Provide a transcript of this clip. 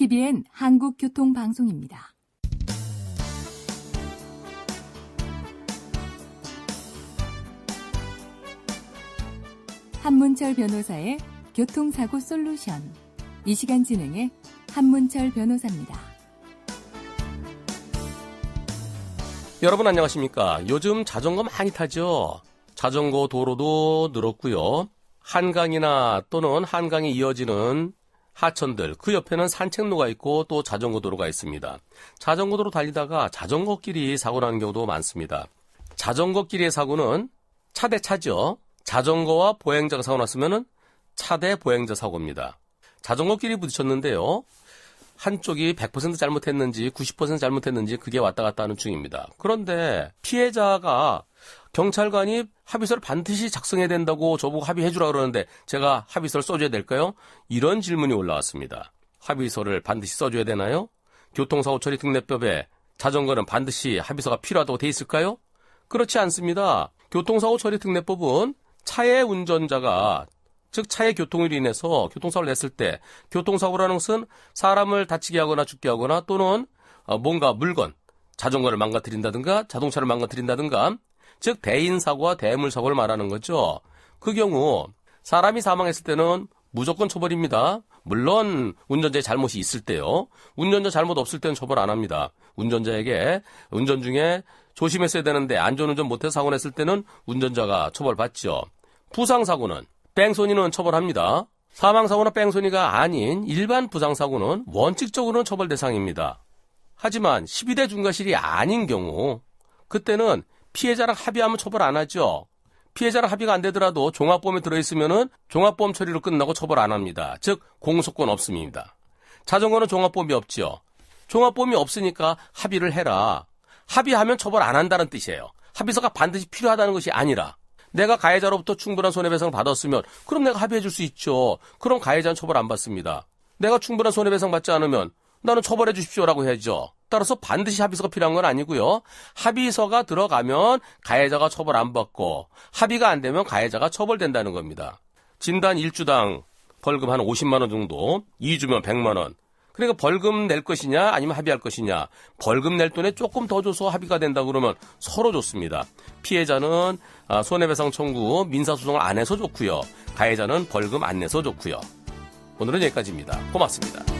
TVN 한국교통방송입니다. 한문철 변호사의 교통사고 솔루션. 이 시간 진행의 한문철 변호사입니다. 여러분 안녕하십니까? 요즘 자전거 많이 타죠? 자전거 도로도 늘었고요. 한강이나 또는 한강에 이어지는 하천들, 그 옆에는 산책로가 있고 또 자전거 도로가 있습니다. 자전거 도로 달리다가 자전거끼리 사고 나는 경우도 많습니다. 자전거끼리의 사고는 차 대 차죠. 자전거와 보행자가 사고 났으면은 차 대 보행자 사고입니다. 자전거끼리 부딪혔는데요. 한쪽이 100% 잘못했는지 90% 잘못했는지 그게 왔다 갔다 하는 중입니다. 그런데 피해자가 경찰관이 합의서를 반드시 작성해야 된다고 저보고 합의해 주라 그러는데 제가 합의서를 써줘야 될까요? 이런 질문이 올라왔습니다. 합의서를 반드시 써줘야 되나요? 교통사고 처리 특례법에 자전거는 반드시 합의서가 필요하다고 돼 있을까요? 그렇지 않습니다. 교통사고 처리 특례법은 차의 운전자가 즉 차의 교통으로 인해서 교통사고를 냈을 때 교통사고라는 것은 사람을 다치게 하거나 죽게 하거나 또는 어, 뭔가 물건 자전거를 망가뜨린다든가 자동차를 망가뜨린다든가 즉 대인사고와 대물사고를 말하는 거죠. 그 경우 사람이 사망했을 때는 무조건 처벌입니다. 물론 운전자의 잘못이 있을 때요. 운전자 잘못 없을 때는 처벌 안 합니다. 운전자에게 운전 중에 조심했어야 되는데 안전운전 못해서 사고 냈을 때는 운전자가 처벌받죠. 부상사고는 뺑소니는 처벌합니다. 사망사고나 뺑소니가 아닌 일반 부상사고는 원칙적으로는 처벌 대상입니다. 하지만 12대 중과실이 아닌 경우 그때는 피해자랑 합의하면 처벌 안 하죠. 피해자랑 합의가 안 되더라도 종합보험에 들어있으면은 종합보험 처리로 끝나고 처벌 안 합니다. 즉 공소권 없음입니다. 자전거는 종합보험이 없죠. 종합보험이 없으니까 합의를 해라. 합의하면 처벌 안 한다는 뜻이에요. 합의서가 반드시 필요하다는 것이 아니라 내가 가해자로부터 충분한 손해배상을 받았으면 그럼 내가 합의해 줄 수 있죠. 그럼 가해자는 처벌 안 받습니다. 내가 충분한 손해배상 받지 않으면 나는 처벌해 주십시오라고 해야죠. 따라서 반드시 합의서가 필요한 건 아니고요. 합의서가 들어가면 가해자가 처벌 안 받고 합의가 안 되면 가해자가 처벌된다는 겁니다. 진단 1주당 벌금 한 50만 원 정도, 2주면 100만 원. 그러니까 벌금 낼 것이냐 아니면 합의할 것이냐. 벌금 낼 돈에 조금 더 줘서 합의가 된다 그러면 서로 좋습니다. 피해자는 아, 손해배상 청구 민사소송을 안 해서 좋고요. 가해자는 벌금 안 내서 좋고요. 오늘은 여기까지입니다. 고맙습니다.